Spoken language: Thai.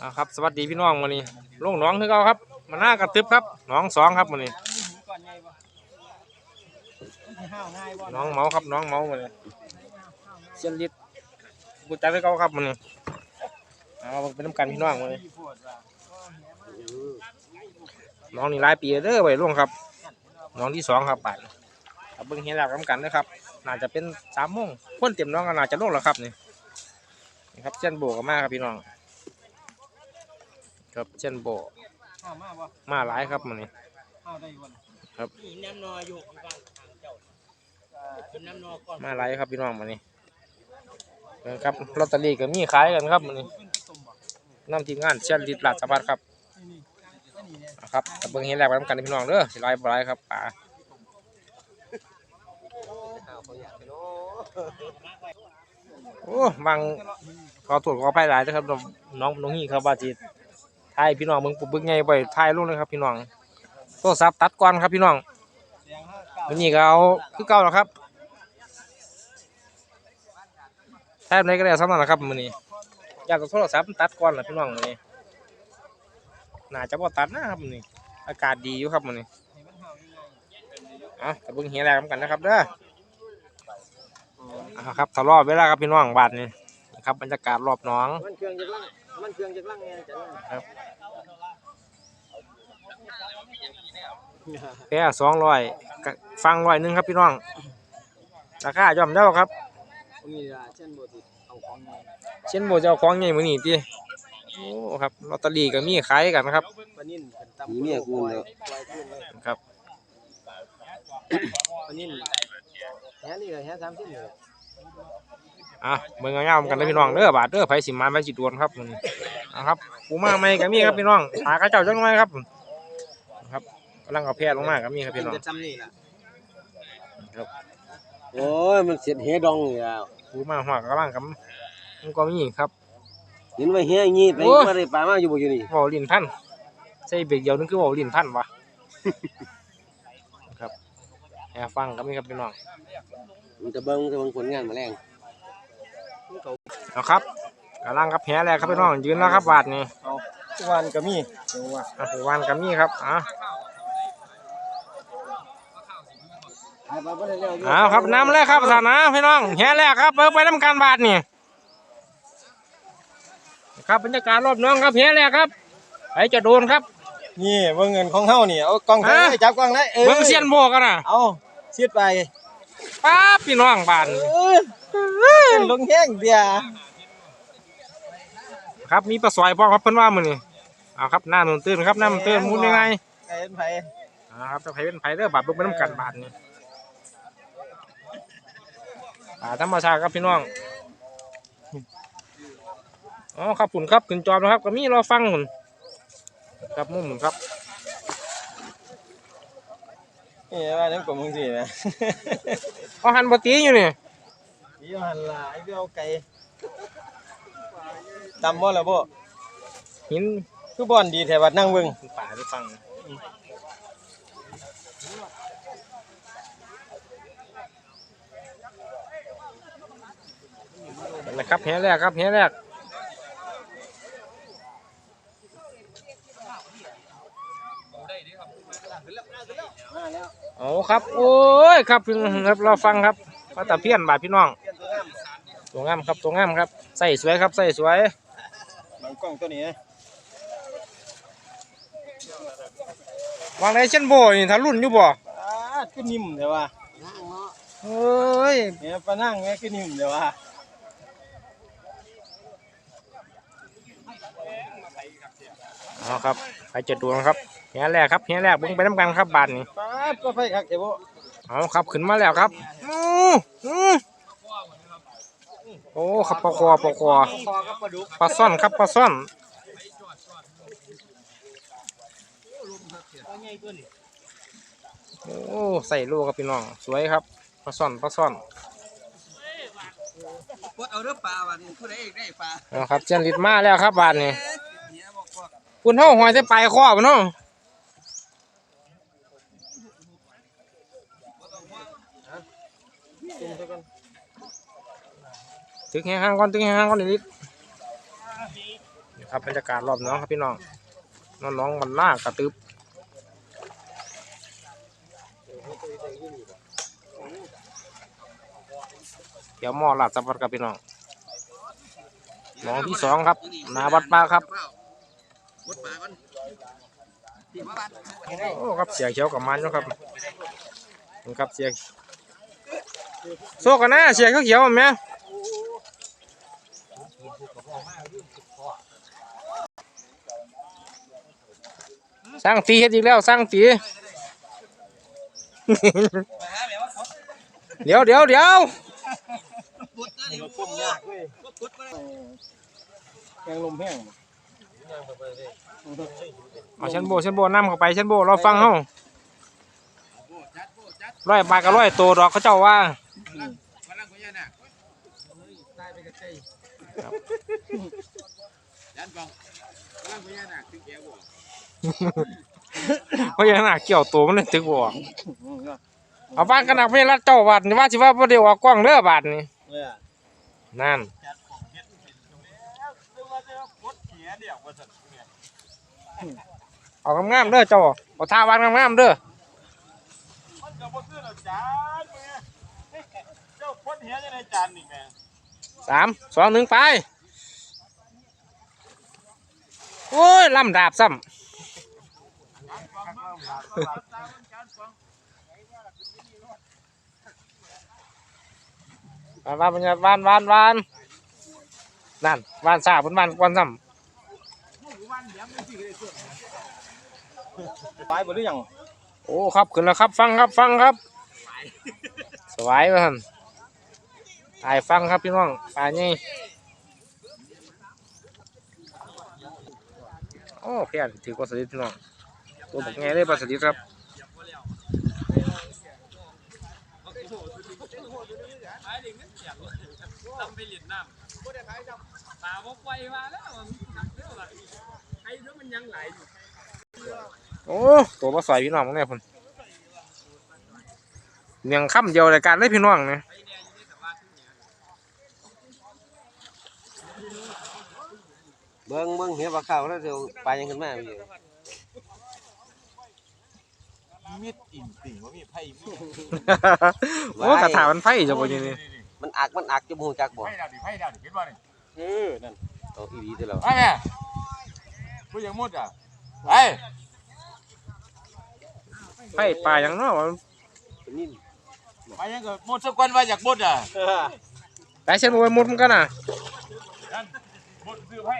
อ่าครับสวัสดีพี่น้องวันนี้ลงหน้องคือเก่าครับมาหน้ากระตึบครับน้องสองครับวันนี้น้องเมาครับน้องเมาวันนี้เชียนลิดกูจักคือเก่าครับวันนี้เอาเป็นน้ำกันพี่น้องวันนี้น้องนี่หลายปีเด้อไปล่วงครับ น้องที่สองครับบาดเอาเบิ่งเฮียหลักน้ำกันนะครับน่าจะเป็นสามโมงพ่นเต็มน้องก็น่าจะลงแล้วครับนี่นะครับเชียนโบกมาครับพี่น้อง ครับเช่นโบข้าวมาบ่มาหลายครับมันนี่ข้าวได้บ่มีน้ำนออยู่ข้างบ้านทางเจ้ากินน้ำนอก่อนมาหลายครับพี่น้องมันนี่เบิ่งครับลอตเตอรี่ก็มีขายกันครับมันนี่เป็นต้มบ่นำทีมงานเช่นลิตรลาดสะบัดครับนี่นี่นี่เนี่ยเอาครับแต่เบิ่งเห็นแรกไปทำกันพี่น้องเด้อสิหลายบ่หลายครับป่าโอ้บางขอตรวจขออภัยหลายนะครับน้องน้องนี่ครับว่าจิ ถ่ายพี่น้องเบิ่งปุ๊บเบิ่งไงบ่อยถ่ายลงเลยครับพี่น้องโทรศัพท์ตัดก่อนครับพี่น้องเสียงห้าเก้าวันนี้ก็เอาคือเก่าแล้วครับแทบไหนก็ได้ซ้ำนั่นแหละครับมื้อนี้อยากจะโทรศัพท์ตัดก่อนล่ะพี่น้องมื้อนี้น่าจะบ่ตัดนะครับมื้อนี้อากาศดีอยู่ครับมื้อนี้ให้มันห่าวยังไงเอแต่เบิ่งเฮียแรกกันนะครับเด้อเอครับทะเลาะเวลาครับพี่น้องบาดนี้นะครับบรรยากาศรอบน้อง มันเครื่องจักรลังมันเครื่องจักรลังไงจังแค่สองร้อยฟังร้อยหนึงครับพี่น้องราคาย่อมเย้าครับมีล่ะเช่นบ่ติดเอาของไงเช่นโบเจ้าของใหญ่มื้อนี้ติโอ้ครับลอตเตอรี่ก็มีขายกันครับปลานิ่นเป็นตำเนี่ยกูเนาะปล่อยคืนเลยครับปลานิ่นแฮนี่ก็แฮ30นี่อะเบิ่งเอาเงาๆกันเด้อพี่น้องเด้อบาดเด้อไผสิมาไผสิดวนครับมื้อนี้อะครับปูมาใหม่ก็มีครับพี่น้องหากระเจ้าจังหน่อยครับครับกำลังเอาแพร่ลงมาก็มีครับพี่น้องจะจำนี่ล่ะโอ้ยมันเสียดเฮดองอยู่แล้วปูมาหัวกำลังกับมันก็มีครับเห็นว่าเฮงี้ไปโอ้ยมาได้ปลามาอยู่บ่อยู่นี่เว้าลิ้นพันใส่เบรกเดียวนึงคือเว้าลิ้นพันวะครับแอบฟังก็มีครับพี่น้องมันจะเบิ่งจะเบิ่งผลงานมาแรง เอาครับกำลังกับแพร่แล้วครับพี่น้องยืนแล้วครับบาดนี้ทุกวันก็มีเดี๋ยวว่าอะปูวันก็มีครับอะให้ปลาบ่ได้แล้วเอาครับน้ำเลยครับสานะพี่น้องแห่แรกครับเบิ่งไปน้ำการบาดนี่ครับบรรยากาศรอบน้องครับแห่แรกครับไอจะโดนครับ นี่เบิ่งเงินของเฮานี่เอากล้องถ่ายได้จับกล้องได้เออเบิ่งเสียนโบกันนะเอาเสียดไป ป้าบพี่น้องบาดนี่เออเป็นลงแห้งเดียวครับมีปลาสอยพร้อมครับเพิ่นว่ามื้อนี้เอาครับหน้าหนุนตื่นครับหน้ามันตื่นหมุนยังไงไก่เป็นไผอ่าครับจะไผเป็นไผเด้อบาดเบิ่งไปน้ำกันบาดนี่ป่าธรรมชาติครับพี่น้องอ๋อครับผุนครับขึ้นจอมนะครับก็มีรอฟังหุ่นครับมุมหมุนครับ นี่ว่านั่นกลมมึงสินะเอาหันปตีอยู่นี่พี่หันละไอ้เบี้ยวไก่ตำบ่ล่ะบ่หินคือบ่อนดีแถวบัดนั่งเบิ่งป่าได้ฟังนะครับแหแรกครับแหแรก เอาครับ โอ้ยครับพี่น้องครับเราฟังครับพระตะเพียนบาทพี่น้องตัวงามครับตัวงามครับใส่สวยครับใส่สวยบางกล้องตัวนี้นะวางในเช่นโบนี่ถ้ารุ่นอยู่บ่อ่าคือนิ่มแต่ว่าเฮ้ยเนี่ยปลานั่งเนี่ยคือนิ่มแต่ว่าเอาครับไปเจ็ดดวงครับ เฮียแรกครับเฮียแรกเบุ้งไปน้ำกันครับบาทนี่ป๊าดก็ไฟคักแต่บ่เอาครับขึ้นมาแล้วครับอู้อู้โอ้ครับปลาคอปลาคอคอกับปลาดุกปลาซ่อนครับปลาซ่อนตัวใหญ่ตัวนี้โอ้ใส่ลูกครับพี่น้องสวยครับปลาซ่อนปลาซ่อนกดเอาเด้อปลาว่านี่ผู้ใดได้ปลาเอาครับเจนลิดมาแล้วครับบาทนี่เนี่ยบอกว่าคุณเท่าหอยใส่ปลายคอปะเนาะ ถึงแห้งๆก่อนถึงแห้งๆก่อนนิดนี่ครับบรรยากาศรอบน้องครับพี่น้องน้องน้องๆมันล่ากระตึบเดี๋ยวหม้อหลัดสับวัดกับพี่น้องน้องที่สองครับ นาวัดปลาครับโอ้ครับเสียเขียวกับมันนะครับนี่ครับเสียโซกันนะเสียเขียวๆแม่ สร้างตีเฮ็ดอีกแล้วสร้างตีเดี๋ยวเดี๋ยวเดี๋ยวก้มยากเว้ยแกงลมแห้งเอาเชนโบเชนโบนำเข้าไปเชนโบเราฟังเฮาร้อยบาทกับร้อยตัวดอกเขาเจ้าว่าพลังพญานาคตายไปกับใจ ยันฟังพลังพญานาคถึงแก่บ่เพราะอย่างนั้นเกี่ยวตัวมันเลยตึกบ่เอาบ้านกันนักไม่รัดเจ้าบาทนี่ว่าสิว่าบ่ได้ออกกล้องเด้อบาทนี่เนี่ยนั่นเอางามๆเด้อเจ้าเอาท่าวางงามๆเด้อมันก็บ่คือแล้วจานแม่เจ้าคนเหียจะได้จานนี่แม่ สามสองหนึ่งไป โอ้ยลำดาบซ้ำวานวานวานวานวานวานนั่นวานซาบนวานกวนซ้ตายบ่หรือยังำโอ้ครับขึ้นแล้วครับฟังครับฟังครับ สวายมาท่าน ถ่ายฟังครับพี่น้องป่านี่โอ้เพี้ยนถือกว่าสลิดพี่น้องตัวบกแง่เลยปลาสลิดครับทำไปเหรียญน้ำบ่ได้ขาบตาบ่ไฟมาแล้วมันหนักเด้อล่ะไอ้เด้อมันยังไหลอยู่โอ้ตัวปลาสอยพี่น้องเนี่ยพุ่นเนียงค่ำเดียวรายการเลยพี่น้องเนี่ย เบิ่งเบิ่งเหียปลาขาวแล้วเดี๋ยวปลายังขึ้นมาอยู่มิดอิ่มติ่งว่ามีไผมีโอ้กระถามันไผ่จะบ่อยังนี่มันอักมันอักจะมูจักบ่ไผดาวดิไผดาวดิเห็นบ่นี่เออนั่นเอาอีหลีเด้อเราไปแม่ผู้ยังมุดอะไปไผ่ปลาอย่างเนาะมันเป็นนิ่มไปยังก็มุดสักวันว่าอยากมุดอะไปเช่นบ่ไปมุดมันกันน่ะนั่นมุดซื้อไผ